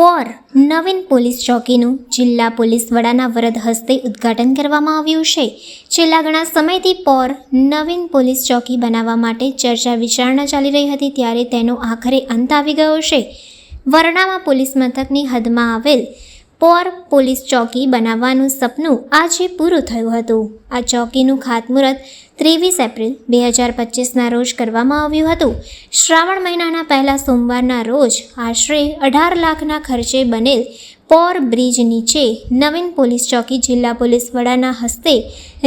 પોર નવીન police ચોકીનું જિલ્લા police વડાના વરદ હસ્તે ઉદ્ઘાટન કરવામાં આવ્યું છે. છેલ્લા ઘણા સમયથી પોર નવીન પોલીસ ચોકી બનાવવા માટે ચર્ચા વિચારણા ચાલી રહી હતી ત્યારે તેનો આખરે અંત આવી ગયો છે. વરણામાં પોલીસ મથકની હદમાં આવેલ પોર પોલીસ ચોકી બનાવવાનું સપનું આજે પૂરું થયું હતું. આ ચોકીનું ખાતમુહૂર્ત ત્રેવીસ એપ્રિલ બે હજાર પચીસના રોજ કરવામાં આવ્યું હતું. શ્રાવણ મહિનાના પહેલા સોમવારના રોજ આશરે અઢાર લાખના ખર્ચે બનેલ પોર બ્રિજ નીચે નવીન પોલીસ ચોકી જિલ્લા પોલીસ વડાના હસ્તે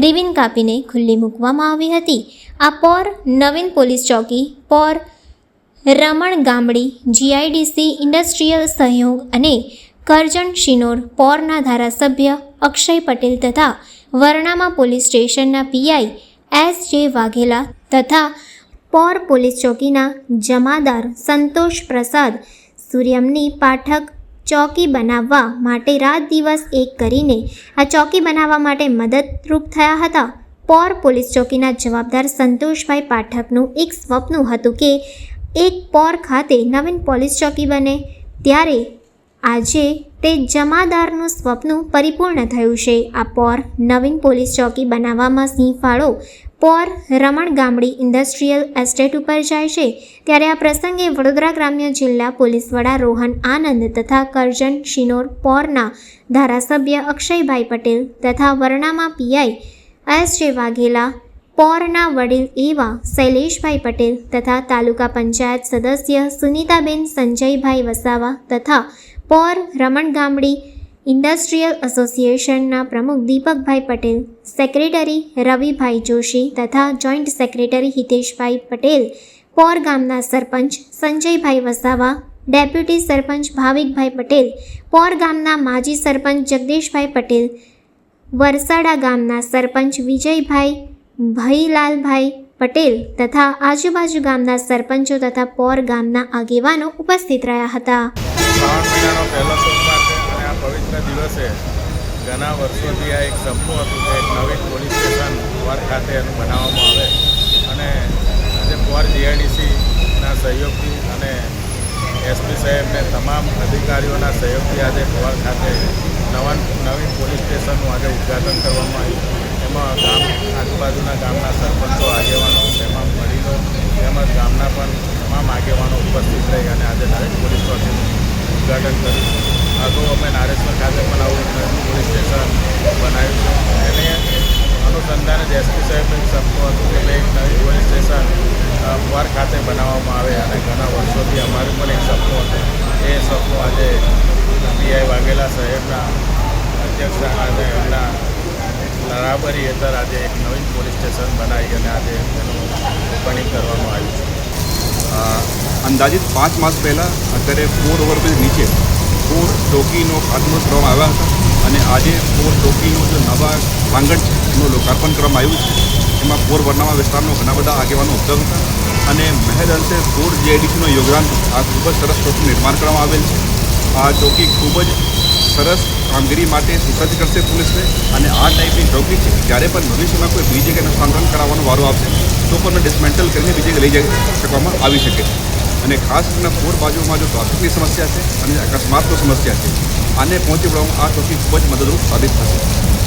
રિબિન કાપીને ખુલ્લી મૂકવામાં આવી હતી. આ પોર નવીન પોલીસ ચોકી પોર રમણ ગામડી, જીઆઈડીસી, ઇન્ડસ્ટ્રીયલ સહયોગ અને કરજણ શિનોર પોરના ધારાસભ્ય અક્ષય પટેલ તથા વરણામા પોલીસ સ્ટેશનના પીઆઈ એસ જે વાઘેલા તથા પોર પોલીસ ચોકીના જમાદાર સંતોષ પ્રસાદ સૂર્યમની પાઠક ચોકી બનાવવા માટે રાત દિવસ એક કરીને આ ચોકી બનાવવા માટે મદદરૂપ થયા હતા. પોર પોલીસ ચોકીના જવાબદાર સંતોષભાઈ પાઠકનું એક સ્વપ્ન હતું કે એક પોર ખાતે નવીન પોલીસ ચોકી બને. ત્યારે આજે તે જમાદારનું સ્વપ્ન પરિપૂર્ણ થયું છે. આ પોર નવીન પોલીસ ચોકી બનાવવામાં સિંહ ફાળો પોર રમણ ગામડી ઇન્ડસ્ટ્રીયલ એસ્ટેટ ઉપર જાય છે. ત્યારે આ પ્રસંગે વડોદરા ગ્રામ્ય જિલ્લા પોલીસ વડા રોહન આનંદ તથા કરજણ શિનોર પોરના ધારાસભ્ય અક્ષયભાઈ પટેલ તથા વરણામાં પીઆઈ એસ જે વાઘેલા, પોરના વડીલ એવા શૈલેષભાઈ પટેલ તથા તાલુકા પંચાયત સદસ્ય સુનીતાબેન સંજયભાઈ વસાવા તથા પોર રમણ ગામડી ઇન્ડસ્ટ્રીયલ એસોસિએશનના પ્રમુખ દીપકભાઈ પટેલ, સેક્રેટરી રવિભાઈ જોશી તથા જોઈન્ટ સેક્રેટરી હિતેશભાઈ પટેલ, પોર ગામના સરપંચ સંજયભાઈ વસાવા, ડેપ્યુટી સરપંચ ભાવિકભાઈ પટેલ, પોર ગામના માજી સરપંચ જગદીશભાઈ પટેલ, વરસાડા ગામના સરપંચ વિજયભાઈ ભઈલાલભાઈ પટેલ તથા આજુબાજુ ગામના સરપંચો તથા પોર ગામના આગેવાનો ઉપસ્થિત રહ્યા હતા. શ્રાવણ મહિનાનો પહેલો સોમવાર છે અને આ પવિત્ર દિવસે ઘણા વર્ષોથી આ એક સપનું હતું કે એક નવીન પોલીસ સ્ટેશન પોર ખાતે એનું બનાવવામાં આવે. અને આજે પોર જીઆઈડીસીના સહયોગથી અને એસપી સાહેબને તમામ અધિકારીઓના સહયોગથી આજે પોર ખાતે નવા નવીન પોલીસ સ્ટેશનનું આજે ઉદ્ઘાટન કરવામાં આવ્યું. એમાં ગામ આજુબાજુના ગામના સરપંચો, આગેવાનો તેમાં વડીલો તેમજ ગામના પણ તમામ આગેવાનો ઉપસ્થિત રહી અને આજે નવીન પોલીસ ચોકીનું ઉદ્ઘાટન કર્યું. અગાઉ અમે નારેશ્વર ખાતે પણ આવું પોલીસ સ્ટેશન બનાવ્યું છે. એને અનુસંધાને જ એસપી સાહેબને સપનું હતું કે ભાઈ, એક નવી પોલીસ સ્ટેશન પોર ખાતે બનાવવામાં આવે અને ઘણા વર્ષોથી અમારું પણ એક સપનું હતું. એ સપનું આજે પીઆઈ વાઘેલા સાહેબના અધ્યક્ષ અને એમના બરાબરી હેઠળ આજે એક નવીન પોલીસ સ્ટેશન બનાવી અને આજે એનું ઓપનિંગ કરવામાં આવ્યું છે. અંદાજિત પાંચ માસ પહેલાં અત્યારે ફોર ઓવરબ્રિજ નીચે ફોર ચોકીનો ખાતમુહૂર્ત કરવામાં આવ્યા હતા અને આજે ફોર ચોકીનું જે નવા પ્રાંગણ છે એનું લોકાર્પણ કરવામાં આવ્યું છે, એમાં ફોર વર્ણામા વિસ્તારનો ઘણા બધા આગેવાનો ઉપલબ્ધ હતા અને મહેદ અંશે ફોર જીઆઈડીસીનું યોગદાન આ ખૂબ જ સરસ ચોકીનું નિર્માણ કરવામાં આવેલ છે. આ ચોકી ખૂબ જ સરસ કામગીરી માટે સુસજ્જ કરશે પોલીસને અને આ ટાઈપની ચોકી છે, જ્યારે પણ ભવિષ્યમાં કોઈ બીજી જગ્યાએ સ્થાનાંતરણ કરાવવાનો વારો આવશે, તો પણ ડિસમેન્ટલ કરીને બીજી લઈ જઈ શકવામાં આવી શકે અને ખાસ કરીને પૂર બાજુમાં જો ટ્રાફિકની સમસ્યા છે અને અકસ્માતની સમસ્યા છે, આને પહોંચી વળવામાં આ ચોકી ખૂબ જ મદદરૂપ સાબિત થશે.